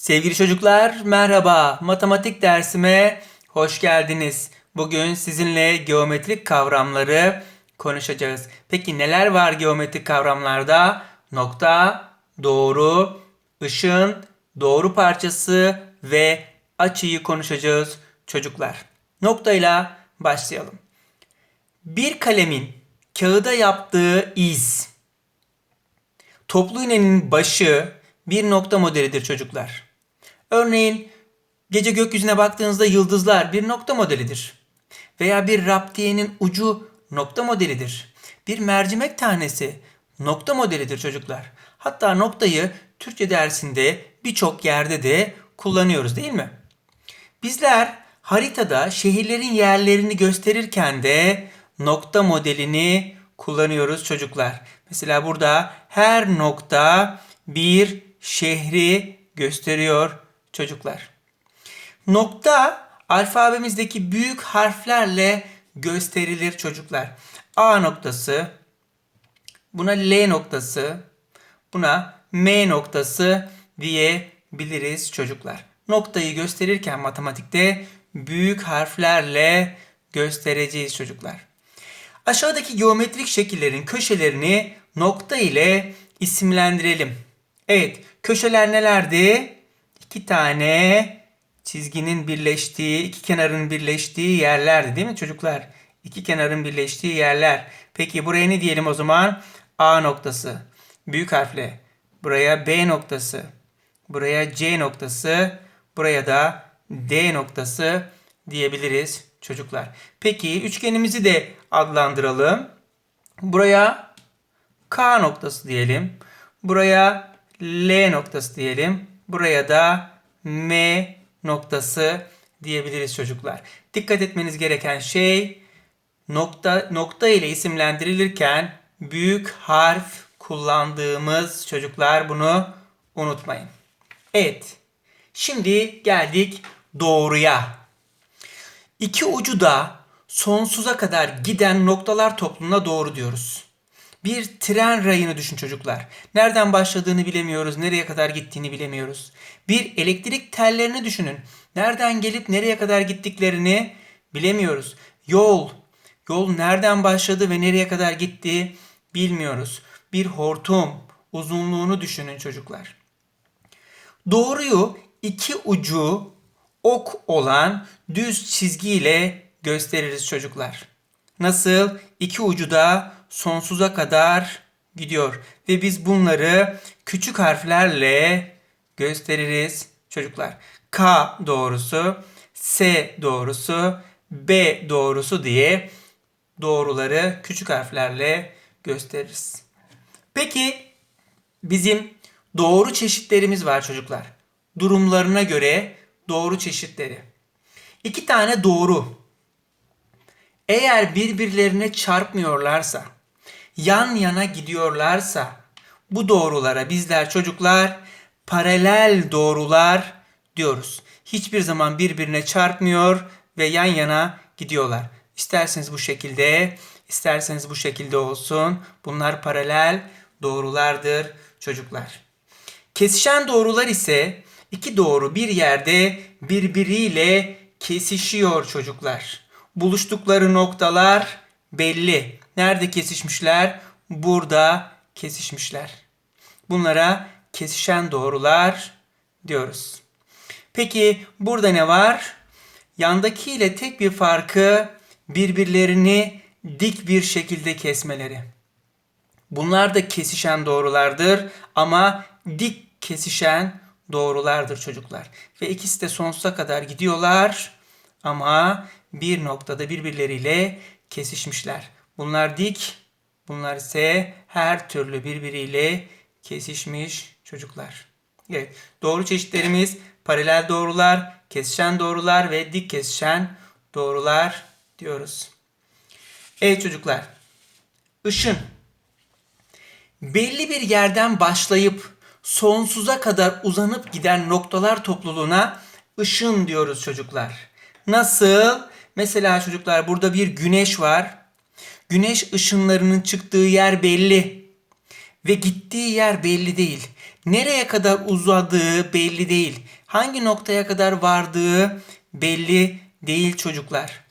Sevgili çocuklar, merhaba. Matematik dersime hoş geldiniz. Bugün sizinle geometrik kavramları konuşacağız. Peki neler var geometrik kavramlarda? Nokta, doğru, ışın, doğru parçası ve açıyı konuşacağız çocuklar. Noktayla başlayalım. Bir kalemin kağıda yaptığı iz Toplu iğnenin başı bir nokta modelidir çocuklar. Örneğin gece gökyüzüne baktığınızda yıldızlar bir nokta modelidir. Veya bir raptiyenin ucu nokta modelidir. Bir mercimek tanesi nokta modelidir çocuklar. Hatta noktayı Türkçe dersinde birçok yerde de kullanıyoruz değil mi? Bizler haritada şehirlerin yerlerini gösterirken de nokta modelini kullanıyoruz çocuklar. Mesela burada her nokta bir şehri gösteriyor çocuklar. Nokta alfabemizdeki büyük harflerle gösterilir çocuklar. A noktası, buna L noktası, buna M noktası diyebiliriz çocuklar. Noktayı gösterirken matematikte büyük harflerle göstereceğiz çocuklar. Aşağıdaki geometrik şekillerin köşelerini nokta ile isimlendirelim. Evet, köşeler nelerdi? İki tane çizginin birleştiği, iki kenarın birleştiği yerlerdi değil mi çocuklar? İki kenarın birleştiği yerler. Peki buraya ne diyelim o zaman? A noktası. Büyük harfle. Buraya B noktası. Buraya C noktası. Buraya da D noktası diyebiliriz çocuklar. Peki üçgenimizi de adlandıralım. Buraya K noktası diyelim. Buraya L noktası diyelim. Buraya da M noktası diyebiliriz çocuklar. Dikkat etmeniz gereken şey nokta nokta ile isimlendirilirken büyük harf kullandığımız çocuklar bunu unutmayın. Evet. Şimdi geldik doğruya. İki ucu da sonsuza kadar giden noktalar topluluğuna doğru diyoruz. Bir tren rayını düşün çocuklar. Nereden başladığını bilemiyoruz, nereye kadar gittiğini bilemiyoruz. Bir elektrik tellerini düşünün. Nereden gelip nereye kadar gittiklerini bilemiyoruz. Yol, yol nereden başladı ve nereye kadar gitti bilmiyoruz. Bir hortum, uzunluğunu düşünün çocuklar. Doğruyu iki ucu ok olan düz çizgiyle gösteririz çocuklar. Nasıl? İki ucu da sonsuza kadar gidiyor. Ve biz bunları küçük harflerle gösteririz çocuklar. K doğrusu, S doğrusu, B doğrusu diye doğruları küçük harflerle gösteririz. Peki bizim doğru çeşitlerimiz var çocuklar. Durumlarına göre doğru çeşitleri. İki tane doğru. Eğer birbirlerine çarpmıyorlarsa, yan yana gidiyorlarsa bu doğrulara bizler çocuklar paralel doğrular diyoruz. Hiçbir zaman birbirine çarpmıyor ve yan yana gidiyorlar. İsterseniz bu şekilde, isterseniz bu şekilde olsun. Bunlar paralel doğrulardır çocuklar. Kesişen doğrular ise iki doğru bir yerde birbiriyle kesişiyor çocuklar. Buluştukları noktalar belli. Nerede kesişmişler? Burada kesişmişler. Bunlara kesişen doğrular diyoruz. Peki burada ne var? Yandaki ile tek bir farkı birbirlerini dik bir şekilde kesmeleri. Bunlar da kesişen doğrulardır ama dik kesişen doğrulardır çocuklar. Ve ikisi de sonsuza kadar gidiyorlar ama bir noktada birbirleriyle kesişmişler. Bunlar dik, bunlar ise her türlü birbiriyle kesişmiş çocuklar. Evet, doğru çeşitlerimiz paralel doğrular, kesişen doğrular ve dik kesişen doğrular diyoruz. Evet çocuklar, ışın belli bir yerden başlayıp sonsuza kadar uzanıp giden noktalar topluluğuna ışın diyoruz çocuklar. Nasıl? Mesela çocuklar burada bir güneş var. Güneş ışınlarının çıktığı yer belli ve gittiği yer belli değil. Nereye kadar uzadığı belli değil. Hangi noktaya kadar vardığı belli değil çocuklar.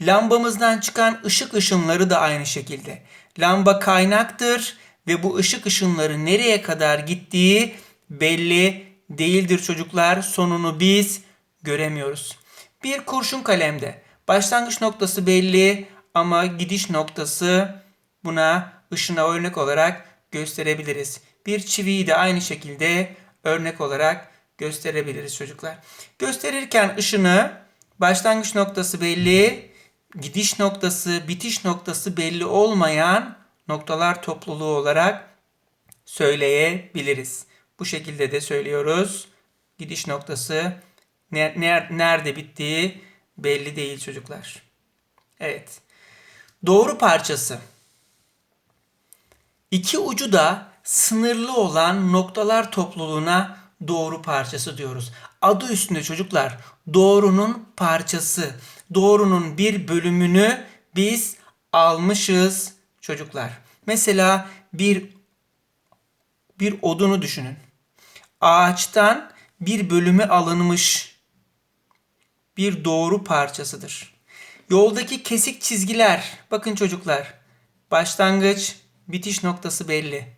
Lambamızdan çıkan ışık ışınları da aynı şekilde. Lamba kaynaktır ve bu ışık ışınları nereye kadar gittiği belli değildir çocuklar. Sonunu biz göremiyoruz. Bir kurşun kalemde başlangıç noktası belli ama gidiş noktası buna ışına örnek olarak gösterebiliriz. Bir çiviyi de aynı şekilde örnek olarak gösterebiliriz çocuklar. Gösterirken ışını başlangıç noktası belli, gidiş noktası, bitiş noktası belli olmayan noktalar topluluğu olarak söyleyebiliriz. Bu şekilde de söylüyoruz. Gidiş noktası nerede bittiği belli değil çocuklar. Evet. Doğru parçası. İki ucu da sınırlı olan noktalar topluluğuna doğru parçası diyoruz. Adı üstünde çocuklar doğrunun parçası. Doğrunun bir bölümünü biz almışız çocuklar. Mesela bir bir odunu düşünün. Ağaçtan bir bölümü alınmış bir doğru parçasıdır. Yoldaki kesik çizgiler, bakın çocuklar, başlangıç, bitiş noktası belli.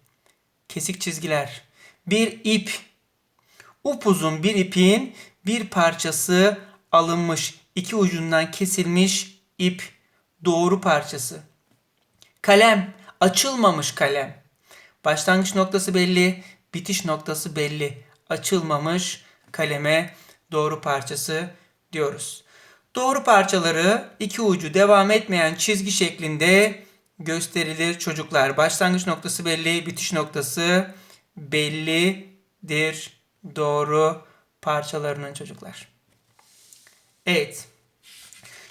Kesik çizgiler. Bir ip, upuzun bir ipin bir parçası alınmış, iki ucundan kesilmiş ip, doğru parçası. Kalem, açılmamış kalem. Başlangıç noktası belli, bitiş noktası belli. Açılmamış kaleme doğru parçası diyoruz. Doğru parçaları iki ucu devam etmeyen çizgi şeklinde gösterilir çocuklar. Başlangıç noktası belli, bitiş noktası bellidir. Doğru parçalarının çocuklar. Evet.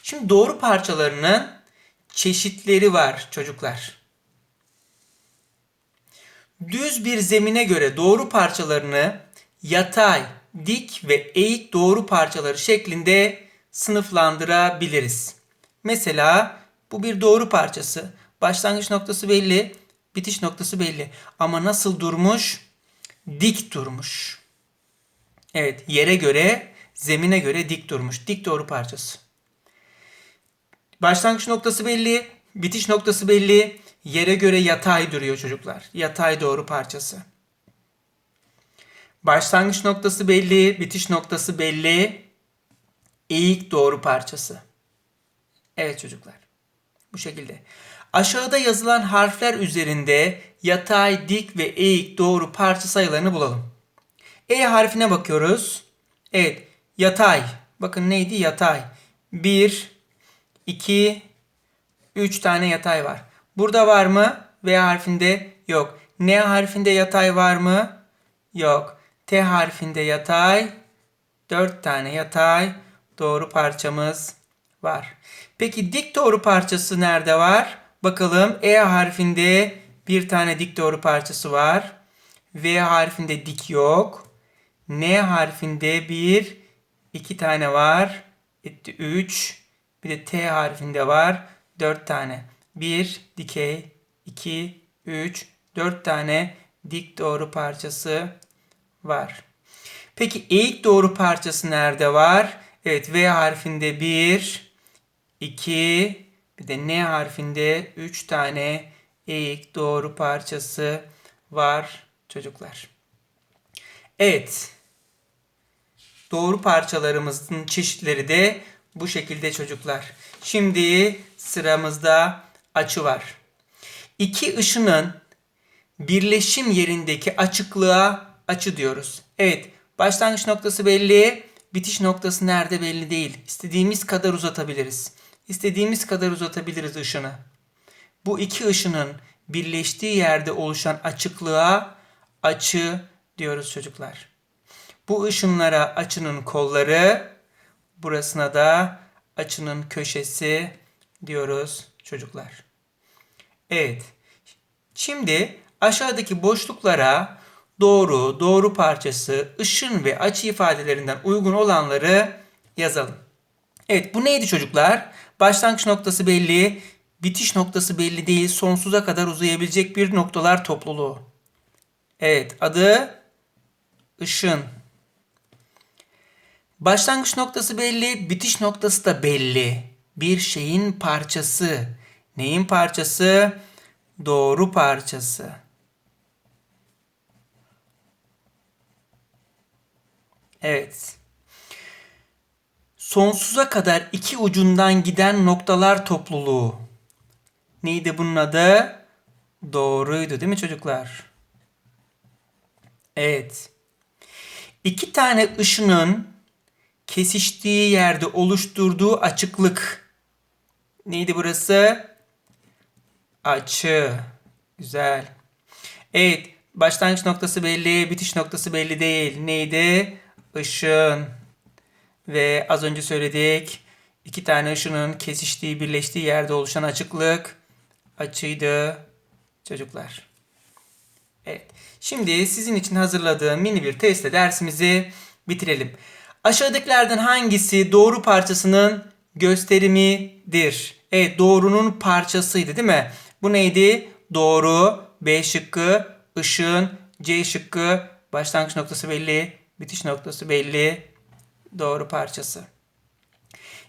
Şimdi doğru parçalarının çeşitleri var çocuklar. Düz bir zemine göre doğru parçalarını yatay, dik ve eğik doğru parçaları şeklinde sınıflandırabiliriz. Mesela bu bir doğru parçası. Başlangıç noktası belli, bitiş noktası belli. Ama nasıl durmuş? Dik durmuş. Evet, yere göre, zemine göre dik durmuş. Dik doğru parçası. Başlangıç noktası belli, bitiş noktası belli. Yere göre yatay duruyor çocuklar. Yatay doğru parçası. Başlangıç noktası belli, bitiş noktası belli. Eğik doğru parçası. Evet çocuklar. Bu şekilde. Aşağıda yazılan harfler üzerinde yatay, dik ve eğik doğru parça sayılarını bulalım. E harfine bakıyoruz. Evet, yatay. Bakın neydi? Yatay. 1 2 3 tane yatay var. Burada var mı? V harfinde yok. N harfinde yatay var mı? Yok. T harfinde yatay. 4 tane yatay doğru parçamız var. Peki dik doğru parçası nerede var? Bakalım E harfinde bir tane dik doğru parçası var. V harfinde dik yok. N harfinde bir, iki tane var. Etti üç. Bir de T harfinde var. Dört tane. Bir dikey, iki, üç, dört tane dik doğru parçası var. Peki eğik doğru parçası nerede var? Evet V harfinde 1, 2, bir de N harfinde 3 tane eğik doğru parçası var çocuklar. Evet. Doğru parçalarımızın çeşitleri de bu şekilde çocuklar. Şimdi sıramızda açı var. İki ışının birleşim yerindeki açıklığa açı diyoruz. Evet, başlangıç noktası belli, bitiş noktası nerede belli değil. İstediğimiz kadar uzatabiliriz. İstediğimiz kadar uzatabiliriz ışını. Bu iki ışının birleştiği yerde oluşan açıklığa açı diyoruz çocuklar. Bu ışınlara açının kolları, burasına da açının köşesi diyoruz çocuklar. Evet. Şimdi aşağıdaki boşluklara doğru, doğru parçası, ışın ve açı ifadelerinden uygun olanları yazalım. Evet bu neydi çocuklar? Başlangıç noktası belli, bitiş noktası belli değil, sonsuza kadar uzayabilecek bir noktalar topluluğu. Evet adı ışın. Başlangıç noktası belli, bitiş noktası da belli. Bir şeyin parçası. Neyin parçası? Doğru parçası. Evet. Sonsuza kadar iki ucundan giden noktalar topluluğu. Neydi bunun adı? Doğruydu değil mi çocuklar? Evet. İki tane ışının kesiştiği yerde oluşturduğu açıklık. Neydi burası? Açı. Güzel. Evet. Başlangıç noktası belli, bitiş noktası belli değil. Neydi? Işın. Ve az önce söyledik. iki tane ışının kesiştiği, birleştiği yerde oluşan açıklık açıydı çocuklar. Evet. Şimdi sizin için hazırladığım mini bir testle dersimizi bitirelim. Aşağıdakilerden hangisi doğru parçasının gösterimidir? Evet doğrunun parçasıydı değil mi? Bu neydi? Doğru, B şıkkı, ışın, C şıkkı, başlangıç noktası belli, bitiş noktası belli, doğru parçası.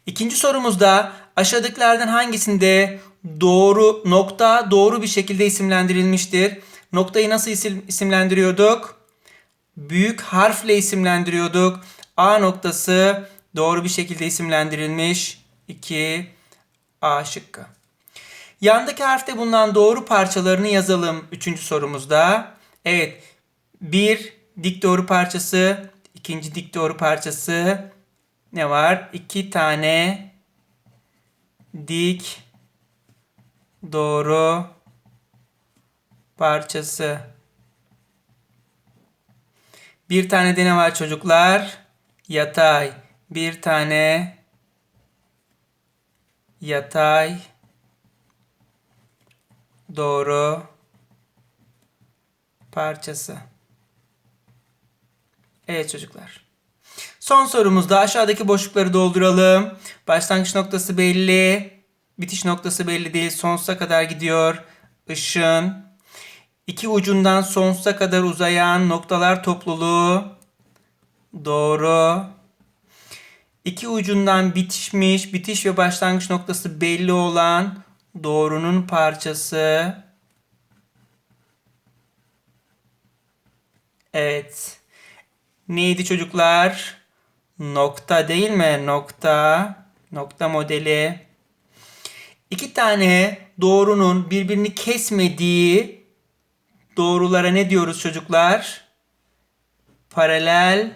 İkinci sorumuzda aşağıdakilerden hangisinde doğru nokta doğru bir şekilde isimlendirilmiştir? Noktayı nasıl isim, isimlendiriyorduk? Büyük harfle isimlendiriyorduk. A noktası doğru bir şekilde isimlendirilmiş. 2 A şıkkı. Yandaki harfte bulunan doğru parçalarını yazalım üçüncü sorumuzda. Evet. Bir dik doğru parçası, ikinci dik doğru parçası. Ne var? İki tane dik doğru parçası. Bir tane de ne var çocuklar? Yatay. Bir tane yatay doğru parçası. Evet çocuklar. Son sorumuzda aşağıdaki boşlukları dolduralım. Başlangıç noktası belli. Bitiş noktası belli değil. Sonsuza kadar gidiyor. Işın. İki ucundan sonsuza kadar uzayan noktalar topluluğu. Doğru. İki ucundan bitişmiş, bitiş ve başlangıç noktası belli olan doğrunun parçası. Evet. Neydi çocuklar? Nokta değil mi? Nokta. Nokta modeli. İki tane doğrunun birbirini kesmediği doğrulara ne diyoruz çocuklar? Paralel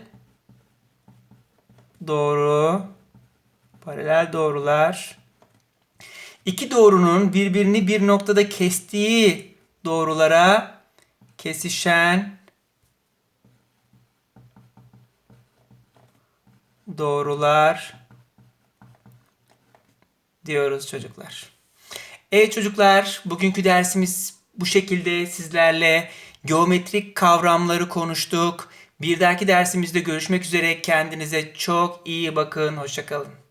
doğru. Paralel doğrular. İki doğrunun birbirini bir noktada kestiği doğrulara kesişen doğrular diyoruz çocuklar. Evet çocuklar, bugünkü dersimiz bu şekilde sizlerle geometrik kavramları konuştuk. Bir dahaki dersimizde görüşmek üzere. Kendinize çok iyi bakın. Hoşçakalın.